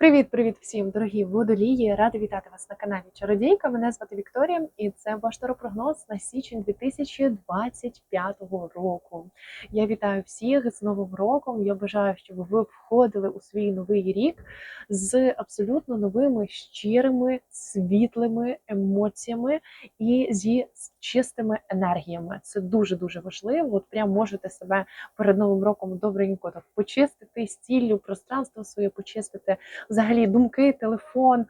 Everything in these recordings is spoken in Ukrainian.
Привіт-привіт всім, дорогі водолії! Рада вітати вас на каналі Чародійка. Мене звати Вікторія, і це ваш таропрогноз на січень 2025 року. Я вітаю всіх з Новим роком. Я бажаю, щоб ви входили у свій новий рік з абсолютно новими щирими, світлими емоціями і зі чистими енергіями. Це дуже дуже важливо. От прям можете себе перед новим роком добренько так почистити стіллю, пространство своє почистити взагалі думки, телефон,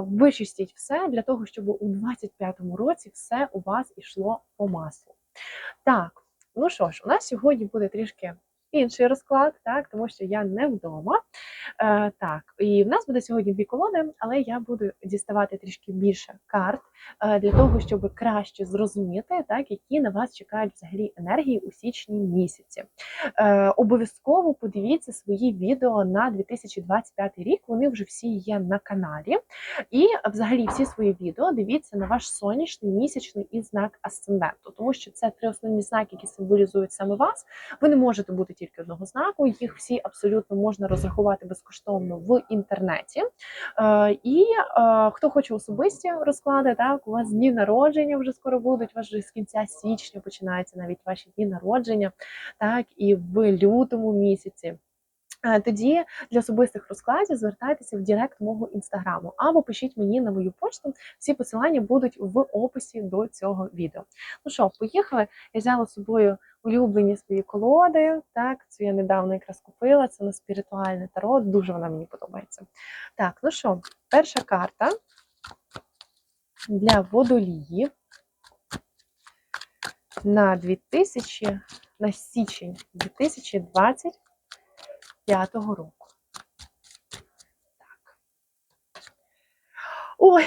вичистіть все для того, щоб у 25-му році все у вас ішло по маслу. Так, ну що ж, у нас сьогодні буде трішки інший розклад, так, тому що я не вдома. Е, Так, і в нас буде сьогодні дві колони, але я буду діставати трішки більше карт е, для того, щоб краще зрозуміти, так, які на вас чекають взагалі енергії у січні місяці. Е, Обов'язково подивіться свої відео на 2025 рік. Вони вже всі є на каналі. І взагалі всі свої відео дивіться на ваш сонячний, місячний і знак асценденту, тому що це три основні знаки, які символізують саме вас. Ви не можете бути одного знаку. Їх всі абсолютно можна розрахувати безкоштовно в інтернеті. Е, І е, хто хоче особисті розклади, так у вас дні народження вже скоро будуть. У вас вже з кінця січня починаються навіть ваші дні народження, так і в лютому місяці. Е, Тоді для особистих розкладів звертайтеся в Директ мого інстаграму або пишіть мені на мою почту. Всі посилання будуть в описі до цього відео. Ну що, поїхали. Я взяла з собою улюблені свої колоди. Так, це я недавно якраз купила. Це на спіритуальне таро. Дуже вона мені подобається. Так, ну що, перша карта для водоліїв на 2000, на січень 2020 п'ятого року. Так. Ой,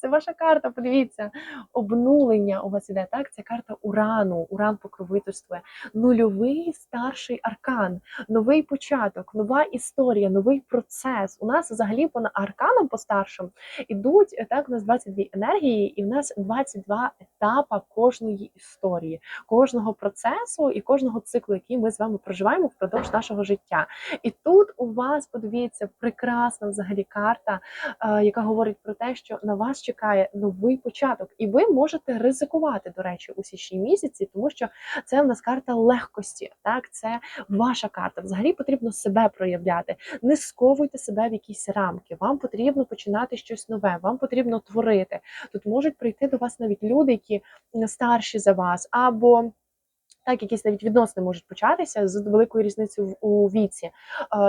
це ваша карта, подивіться. Обнулення у вас іде, так? Це карта Урану, Уран покровительствує. Нульовий старший аркан, новий початок, нова історія, новий процес. У нас взагалі по арканам по старшим ідуть е, так. У нас 22 енергії, і в нас 22 етапа кожної історії, кожного процесу і кожного циклу, який ми з вами проживаємо впродовж нашого життя. І тут у вас подивіться прекрасна взагалі карта, е, яка говорить про те, що на вас чекає новий початок, і ви можете ризикувати, до речі, у січні місяці, тому що це в нас карта легкості. Так, це ваша карта. Взагалі потрібно себе проявляти. Не сковуйте себе в якісь рамки. Вам потрібно починати щось нове, вам потрібно творити. Тут можуть прийти до вас навіть люди, які старші за вас, або так, якісь навіть відносини можуть початися з великою різницею у віці.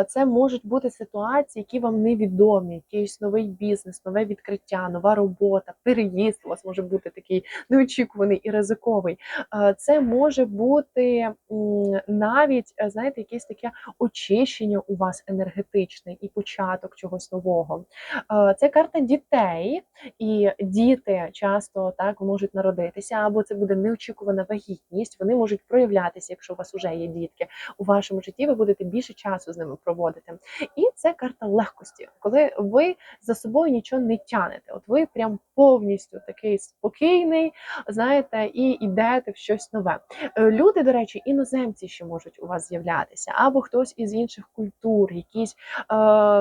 Це можуть бути ситуації, які вам невідомі, якийсь новий бізнес, нове відкриття, нова робота, переїзд у вас може бути такий неочікуваний і ризиковий. Це може бути навіть, е, знаєте, якесь таке очищення у вас енергетичне і початок чогось нового. Це карта дітей, і діти часто так можуть народитися, або це буде неочікувана вагітність. Вони можуть проявлятися, якщо у вас вже є дітки у вашому житті. Ви будете більше часу з ними проводити. І це карта легкості, коли ви за собою нічого не тянете. От ви прям повністю такий спокійний, знаєте, і йдете в щось нове. Е, Люди, до речі, іноземці ще можуть у вас з'являтися, або хтось із інших культур, якісь е,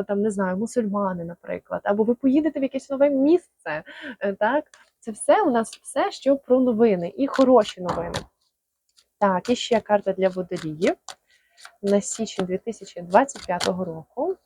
там не знаю, мусульмани, наприклад, або ви поїдете в якесь нове місце. е, Так, це все у нас все, що про новини і хороші новини. Так, і ще карта для водоліїв на січень 2025 року.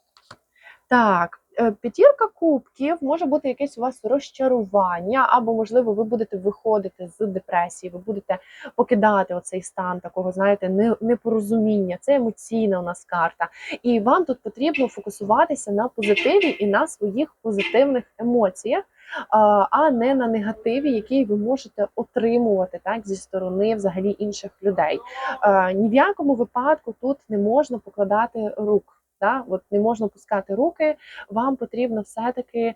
Так, п'ятірка кубків може бути якесь у вас розчарування, або, можливо, ви будете виходити з депресії, ви будете покидати оцей стан такого, знаєте, непорозуміння. Це емоційна у нас карта. І вам тут потрібно фокусуватися на позитиві і на своїх позитивних емоціях. а, А не на негативі, який ви можете отримувати так зі сторони взагалі інших людей. Е, Ні в якому випадку тут не можна покладати рук. Да? От не можна пускати руки, вам потрібно все-таки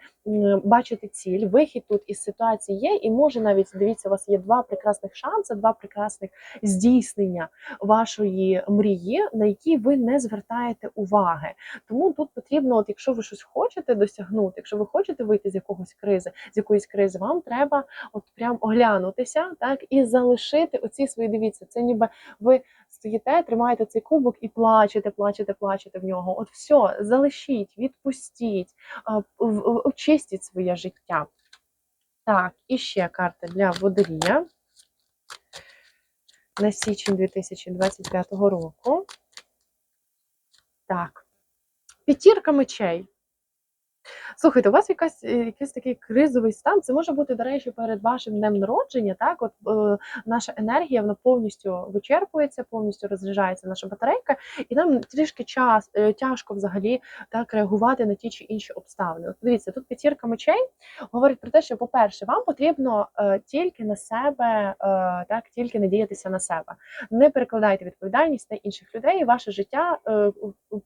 бачити ціль. Вихід тут із ситуації є, і може навіть дивіться, у вас є два прекрасних шанси, два прекрасних здійснення вашої мрії, на які ви не звертаєте уваги. Тому тут потрібно, от якщо ви щось хочете досягнути, якщо ви хочете вийти з якогось кризи, з якоїсь кризи, вам треба от прям оглянутися, так і залишити оці свої. Дивіться, це ніби ви стоїте, тримаєте цей кубок і плачете, плачете, плачете в нього. От все, залишіть, відпустіть, очистіть своє життя. Так, і ще карта для водолія на січень 2025 року. Так. П'ятірка мечей. Слухайте, у вас якась, е, якийсь такий кризовий стан. Це може бути, до речі, перед вашим днем народження. Так, от е, наша енергія вона повністю вичерпується, повністю розряджається наша батарейка, і нам трішки час е, тяжко взагалі так реагувати на ті чи інші обставини. От дивіться, тут п'ятірка мечей говорить про те, що, по-перше, вам потрібно е, тільки на себе, е, так, тільки надіятися на себе. Не перекладайте відповідальність на інших людей. Ваше життя, е,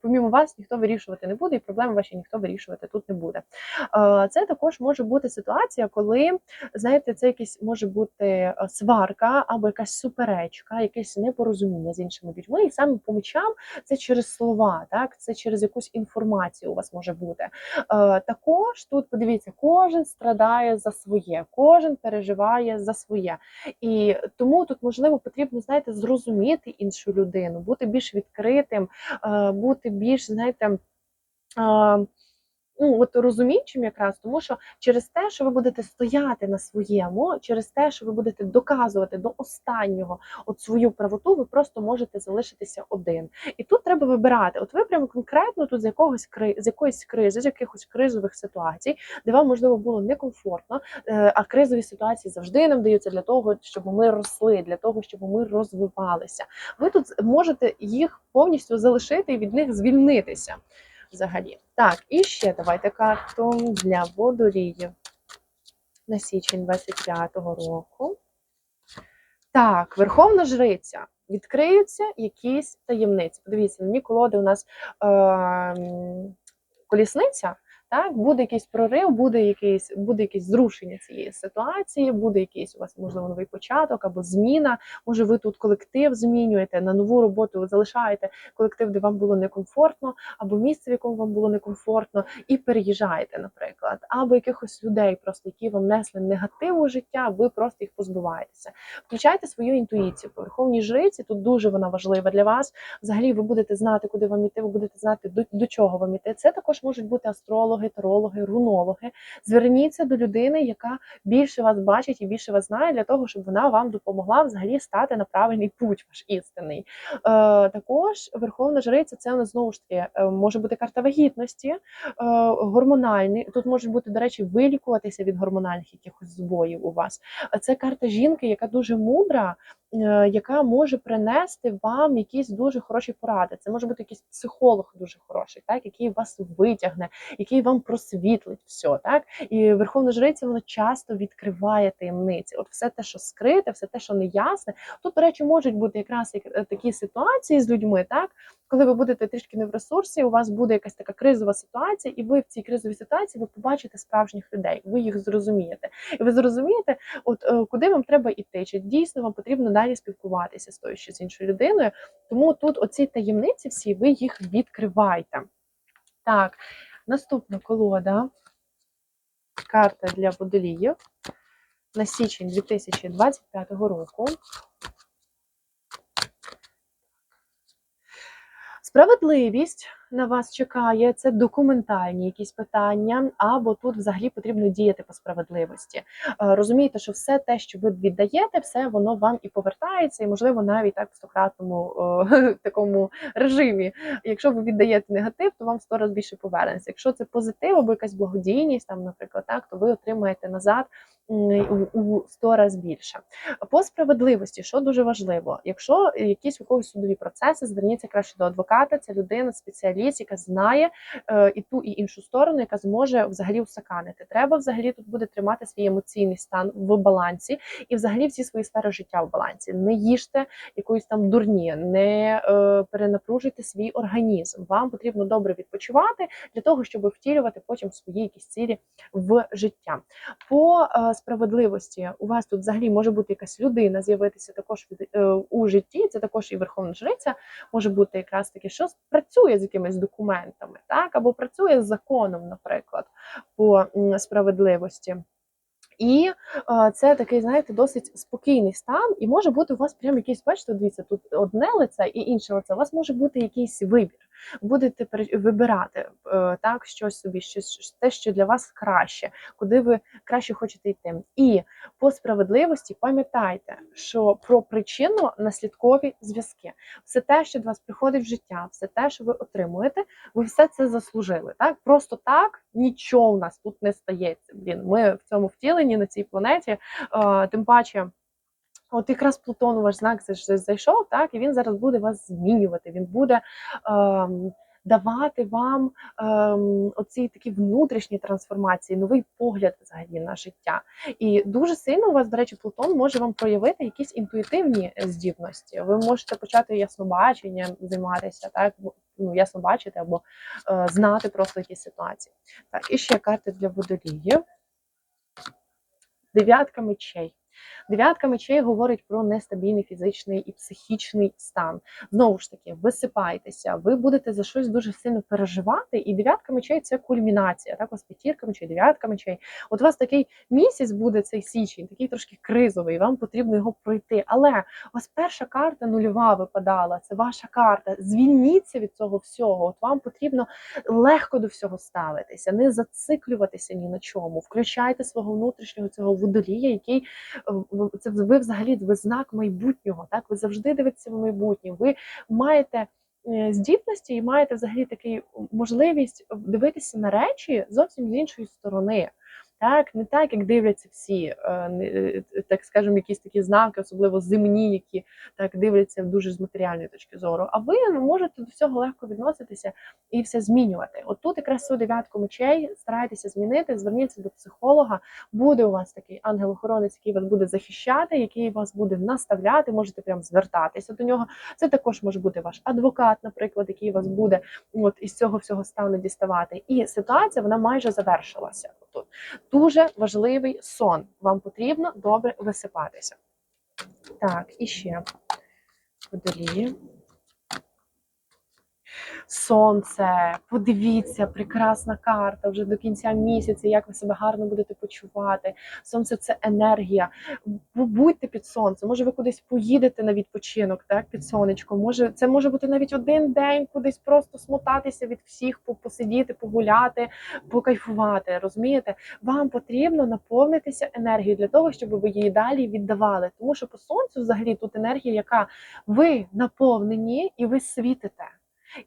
помімо вас, ніхто вирішувати не буде, і проблеми ваші ніхто вирішувати тут не буде. Е, Це також може бути ситуація, коли знаєте, це якийсь може бути е, сварка або якась суперечка, якесь непорозуміння з іншими людьми. І саме по мечам це через слова, так це через якусь інформацію у вас може бути. Е, Також тут подивіться, кожен страдає за своє, кожен переживає за своє. І тому тут можливо потрібно знаєте зрозуміти іншу людину, бути більш відкритим, бути більш знаєте. Ну, от розуміючим якраз, тому що через те, що ви будете стояти на своєму, через те, що ви будете доказувати до останнього от свою правоту, ви просто можете залишитися один. І тут треба вибирати. От ви прямо конкретно тут з якогось з якоїсь кризи, з якихось кризових ситуацій, де вам можливо було некомфортно. е, А кризові ситуації завжди нам даються для того, щоб ми росли, для того, щоб ми розвивалися. Ви тут можете їх повністю залишити і від них звільнитися взагалі. Так, і ще давайте карту для водоріїв на січень 25-го року. Так, Верховна Жриця. Відкриються якісь таємниці. Подивіться, мені колоди у нас е, колісниця. Так, буде якийсь прорив, буде якийсь, буде якесь зрушення цієї ситуації, буде якийсь у вас можливо новий початок або зміна. Може, ви тут колектив змінюєте на нову роботу, ви залишаєте колектив, де вам було некомфортно, або місце, в якому вам було некомфортно, і переїжджаєте, наприклад, або якихось людей, просто які вам несли негатив у життя, ви просто їх позбуваєтеся. Включайте свою інтуїцію. По верховній жриці тут дуже вона важлива для вас. Взагалі, ви будете знати, куди вам іти, ви будете знати до, до чого вам іти. Це також можуть бути астрологи, тарологи, рунологи. Зверніться до людини, яка більше вас бачить і більше вас знає, для того, щоб вона вам допомогла взагалі стати на правильний путь, ваш істинний. Е, також верховна жриця це у нас знову ж таки е, може бути карта вагітності, е, гормональний. Тут може бути, до речі, вилікуватися від гормональних якихось збоїв у вас. Це карта жінки, яка дуже мудра, яка може принести вам якісь дуже хороші поради. Це може бути якийсь психолог дуже хороший, так який вас витягне, який вам просвітлить все. Так і верховна жриця вона часто відкриває таємниці. От все те, що скрите, все те, що неясне. Тут, до речі, можуть бути якраз як- е, такі ситуації з людьми, так коли ви будете трішки не в ресурсі, у вас буде якась така кризова ситуація, і ви в цій кризовій ситуації ви побачите справжніх людей, ви їх зрозумієте, і ви зрозумієте, от е, куди вам треба йти, чи дійсно вам потрібно далі спілкуватися з тою чи з іншою людиною. Тому тут оці таємниці всі ви їх відкривайте. Так, наступна колода. Карта для водоліїв на січень 2025 року. Справедливість на вас чекає це документальні якісь питання, або тут взагалі потрібно діяти по справедливості. Е, Розумієте, що все те, що ви віддаєте, все воно вам і повертається, і можливо навіть так в стократному е, такому режимі. Якщо ви віддаєте негатив, то вам сто раз більше повернеться. Якщо це позитив або якась благодійність, там, наприклад, так, то ви отримаєте назад у, у 100 раз більше. По справедливості, що дуже важливо, якщо якісь у когось судові процеси, зверніться краще до адвоката. Це людина, спеціаліст, яка знає е, і ту і іншу сторону, яка зможе взагалі усаканити. Треба взагалі тут буде тримати свій емоційний стан в балансі і взагалі всі свої сфери життя в балансі. Не їжте якоїсь там дурні, не е, перенапружуйте свій організм. Вам потрібно добре відпочивати для того, щоб втілювати потім свої якісь цілі в життя. По е, справедливості у вас тут взагалі може бути якась людина з'явитися також е, у житті. Це також і верховна жриця може бути якраз таке, що працює з якимись документами, так або працює з законом, наприклад, по справедливості. І е, це такий, знаєте, досить спокійний стан, і може бути у вас прям якийсь, бачите, дивіться, тут одне лице і інше лице. У вас може бути якийсь вибір. Будете вибирати е, так щось собі, щось те, що для вас краще, куди ви краще хочете йти. І по справедливості пам'ятайте, що про причинно-наслідкові зв'язки, все те, що до вас приходить в життя, все те, що ви отримуєте, ви все це заслужили. Так просто так нічого у нас тут не стається. Блін, ми в цьому втіленні на цій планеті, е, тим паче. От якраз Плутон, ваш знак зайшов, так і він зараз буде вас змінювати. Він буде ем, давати вам ем, оці такі внутрішні трансформації, новий погляд взагалі на життя. І дуже сильно у вас, до речі, Плутон може вам проявити якісь інтуїтивні е, здібності. Ви можете почати яснобаченням займатися, так ну ясно бачити або е, знати просто якісь ситуації. Так, і ще карти для водоліїв. Дев'ятка мечей. Дев'ятка мечей говорить про нестабільний фізичний і психічний стан. Знову ж таки, висипайтеся, ви будете за щось дуже сильно переживати. І дев'ятка мечей це кульмінація. Так, ось п'ятірка мечей, дев'ятка мечей. От у вас такий місяць буде цей січень, такий трошки кризовий. Вам потрібно його пройти. Але у вас перша карта нульова випадала. Це ваша карта. Звільніться від цього всього. От вам потрібно легко до всього ставитися, не зациклюватися ні на чому. Включайте свого внутрішнього цього водолія, який в- це ви взагалі ви знак майбутнього. Так, ви завжди дивитеся в майбутнє. Ви маєте е, здібності і маєте взагалі таку можливість дивитися на речі зовсім з іншої сторони. Так, не так, як дивляться всі, е, не- е, так скажемо, якісь такі знаки, особливо земні, які так дивляться дуже з матеріальної точки зору. А ви ну, можете до всього легко відноситися і все змінювати. От тут якраз цю дев'ятку мечей старайтеся змінити, зверніться до психолога. Буде у вас такий ангел-охоронець, який вас буде захищати, який вас буде наставляти. Можете прям звертатися до нього. Це також може бути ваш адвокат, наприклад, який вас буде от із цього всього стану діставати. І ситуація вона майже завершилася. Тут дуже важливий сон. Вам потрібно добре висипатися. Так, і ще водолії. Сонце, подивіться, прекрасна карта вже до кінця місяця, як ви себе гарно будете почувати. Сонце це енергія. Будьте під сонцем. Може, ви кудись поїдете на відпочинок, так, під сонечком. Може, це може бути навіть один день, кудись просто смотатися від всіх, посидіти, погуляти, покайфувати. Розумієте? Вам потрібно наповнитися енергією для того, щоб ви її далі віддавали. Тому що по сонцю, взагалі, тут енергія, яка ви наповнені і ви світите.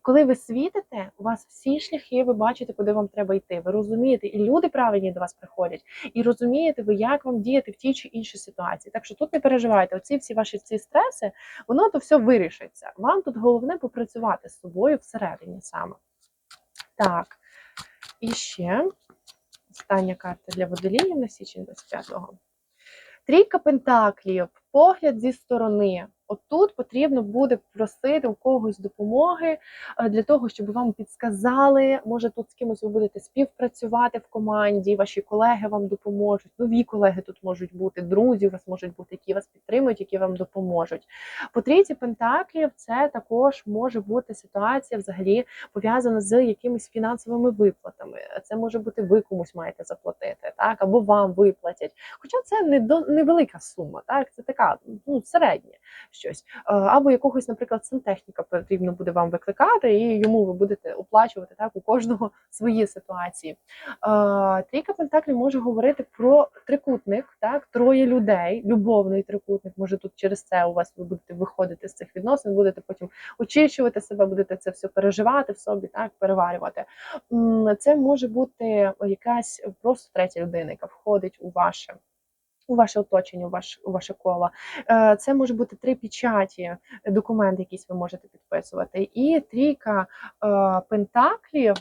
Коли ви світите, у вас всі шляхи, ви бачите, куди вам треба йти. Ви розумієте, і люди правильні до вас приходять, і розумієте ви, як вам діяти в тій чи іншій ситуації. Так що тут не переживайте, оці всі ваші ці стреси, воно то все вирішиться. Вам тут головне попрацювати з собою всередині саме. Так, і ще остання карта для водоліїв на січень 25-го. Трійка пентаклів, погляд зі сторони. Отут потрібно буде просити у когось допомоги е, для того, щоб вам підсказали. Може, тут з кимось ви будете співпрацювати в команді, ваші колеги вам допоможуть. Нові колеги тут можуть бути, друзі у вас можуть бути, які вас підтримують, які вам допоможуть. По трійці пентаклів це також може бути ситуація взагалі пов'язана з якимись фінансовими виплатами. Це може бути ви комусь маєте заплатити, так або вам виплатять. Хоча це не невелика сума, так це така ну середня щось. Е, Або якогось, наприклад, сантехніка потрібно буде вам викликати, і йому ви будете оплачувати так у кожного свої ситуації. Е, Трійка пентаклів може говорити про трикутник, так, троє людей, любовний трикутник. Може тут через це у вас ви будете виходити з цих відносин, будете потім очищувати себе, будете це все переживати в собі, так, переварювати. Це може бути якась просто третя людина, яка входить у ваше. У ваше оточення, у ваше, у ваше коло. Е, Це може бути три печаті, документи, якісь ви можете підписувати. І трійка е, пентаклів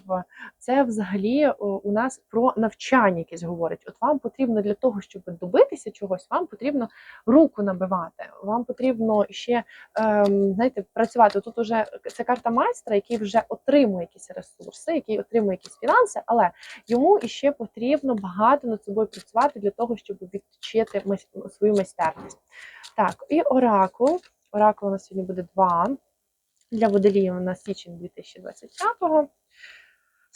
це взагалі е, у нас про навчання якесь говорить. От вам потрібно для того, щоб добитися чогось, вам потрібно руку набивати. Вам потрібно ще ем, знаєте, працювати. Тут уже це карта майстра, який вже отримує якісь ресурси, який отримує якісь фінанси, але йому іще потрібно багато над собою працювати для того, щоб відчити майс- свою майстерність. Так, і оракул. Оракул у нас сьогодні буде два. Для водоліїв на січень 2025-го.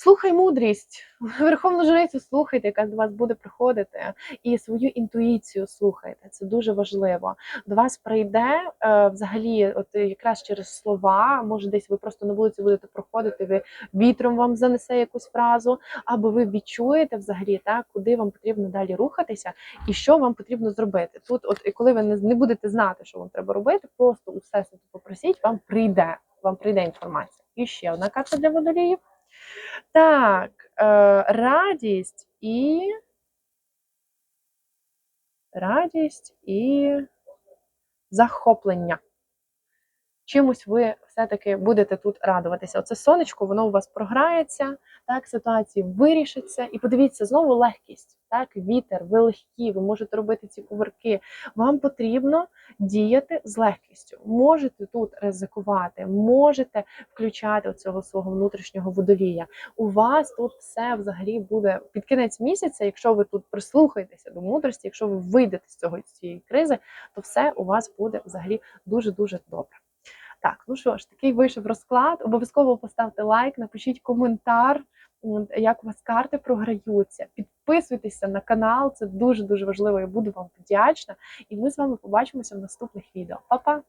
Слухай мудрість, верховну жрицю слухайте, яка до вас буде приходити, і свою інтуїцію слухайте. Це дуже важливо. До вас прийде е, взагалі, от якраз через слова. Може, десь ви просто на вулиці будете проходити, ви вітром вам занесе якусь фразу, або ви відчуєте взагалі, так, куди вам потрібно далі рухатися, і що вам потрібно зробити. Тут, от і коли ви не, будете знати, що вам треба робити, просто у всесвіту попросіть, вам прийде. Вам прийде інформація. І ще одна карта для водоліїв. Так, е, радість і. Радість і захоплення. Чимось ви все-таки будете тут радуватися. Оце сонечко, воно у вас програється, так, ситуації вирішиться. І подивіться, знову легкість, так, вітер, ви легкі, ви можете робити ці кувырки. Вам потрібно діяти з легкістю. Можете тут ризикувати, можете включати цього свого внутрішнього водолія. У вас тут все взагалі буде під кінець місяця. Якщо ви тут прислухаєтеся до мудрості, якщо ви вийдете з цього з цієї кризи, то все у вас буде взагалі дуже дуже добре. Так, ну що ж, такий вийшов розклад. Обов'язково поставте лайк, напишіть коментар, як у вас карти програються. Підписуйтеся на канал, це дуже дуже важливо. Я буду вам вдячна. І ми з вами побачимося в наступних відео. Па-па!